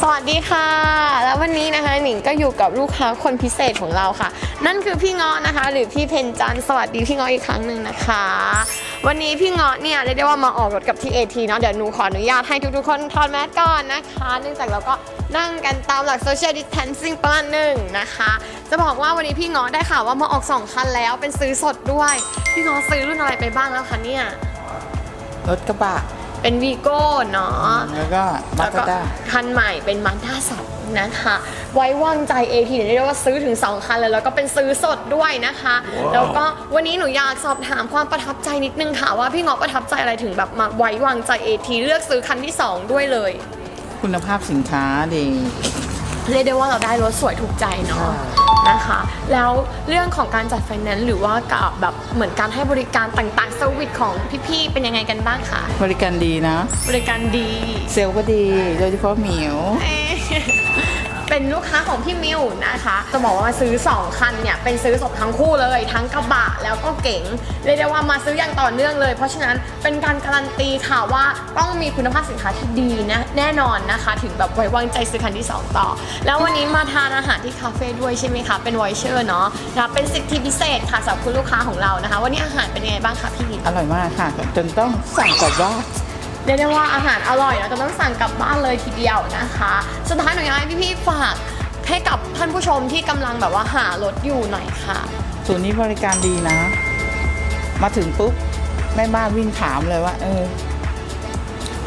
สวัสดีค่ะ แล้ววันนี้นะคะหนิงก็อยู่กับลูกค้าคนพิเศษของเราค่ะ นั่นคือพี่เงาะนะคะ หรือพี่เพนจันสวัสดีพี่เงาะอีกครั้งหนึ่งนะคะ วันนี้พี่เงาะเนี่ยเรียกได้ว่ามาออกรถกับที่ AT เนาะเดี๋ยวหนูขออนุญาตให้ทุกๆคนถอดแมสก่อนนะคะ เนื่องจากเราก็นั่งกันตามหลัก social distancing ประมาณหนึ่งนะคะ จะบอกว่าวันนี้พี่เงาะได้ข่าวว่ามาออกสองคันแล้วเป็นซื้อสดด้วย พี่เงาะซื้อรุ่นอะไรไปบ้างแล้วคะเนี่ยรถกระบะ เป็นวีโก้เนาะแล้วก็มาแล้วสก็ด้า คันใหม่เป็นมาด้าสองนะคะ ไว้วางใจ AT เนี่ยเรียกได้ว่าซื้อถึง 2 คันเลยแล้วก็เป็นซื้อสดด้วยนะคะแล้วก็วันนี้หนูอยากสอบถามความประทับใจนิดนึงค่ะ ว่าพี่เงาะประทับใจอะไรถึงแบบมาไว้วางใจ AT เลือกซื้อคันที่ 2 ด้วยเลย คุณภาพสินค้าดี เรียกได้ว่าเราได้รถสวยถูกใจเนาะใช่นะคะ แล้วเรื่องของการจัดไฟแนนซ์หรือว่ากับแบบเหมือนการให้บริการต่างๆเซอร์วิสของพี่ๆเป็นยังไงกันบ้างคะบริการดีนะ บริการดี เซลล์ก็ดี โดยเฉพาะเหมียว เป็นลูกค้าของพี่มิวนะคะ จะบอกว่ามาซื้อ 2 คันเนี่ย เป็นซื้อสดทั้งคู่เลย ทั้งกระบะแล้วก็เก๋งเรียกได้ว่ามาซื้ออย่างต่อเนื่องเลย เพราะฉะนั้นเป็นการการันตีค่ะว่าต้องมีคุณภาพสินค้าที่ดีนะแน่นอนนะคะ ถึงแบบไว้วางใจซื้อคันที่ 2 ต่อ แล้ววันนี้มาทานอาหารที่คาเฟ่ด้วยใช่ไหมคะเป็นไวเชอร์เนาะนะคะเป็นสิทธิพิเศษค่ะสำหรับคุณลูกค้าของเรานะคะวันนี้อาหารเป็นยังไงบ้างคะพี่อร่อยมากค่ะ จนต้องสั่งกลับบ้าน เรียกได้ว่าอาหารอร่อยนะจะต้องสั่งกลับบ้านเลยทีเดียวนะคะ สุดท้ายหนูอยากให้พี่ๆฝากให้กับท่านผู้ชมที่กำลังแบบว่าหารถอยู่หน่อยค่ะ ศูนย์นี้บริการดีนะ มาถึงปุ๊บแม่บ้านวิ่งถามเลยว่า เออ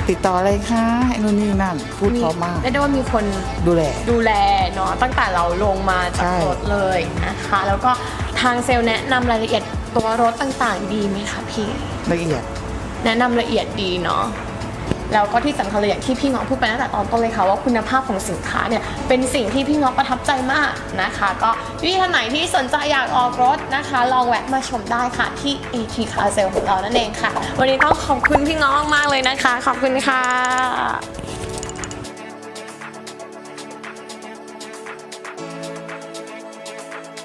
ติดต่ออะไรคะไอ้นู่นนี่นั่น พูดเพราะมาก เรียกได้ว่ามีคนดูแล ดูแลเนาะตั้งแต่เราลงมาจากใช่ รถเลยนะคะ แล้วก็ทางเซลล์แนะนำรายละเอียดตัวรถต่างๆ ดีไหมคะพี่ ละเอียด แนะนำละเอียดดีเนาะแล้วก็ที่สำคัญเลยอย่างที่พี่เงาะพูดไปตั้งแต่ตอนต้นเลยค่ะว่าคุณภาพของสินค้าเนี่ยเป็นสิ่งที่พี่เงาะประทับใจมากนะคะ ก็พี่ท่านไหนที่สนใจอยากออกรถนะคะ ลองแวะมาชมได้ค่ะที่ AT Car Sale ของเรานั่นเองค่ะ วันนี้ต้องขอบคุณพี่เงาะมากๆเลยนะคะ ขอบคุณค่ะ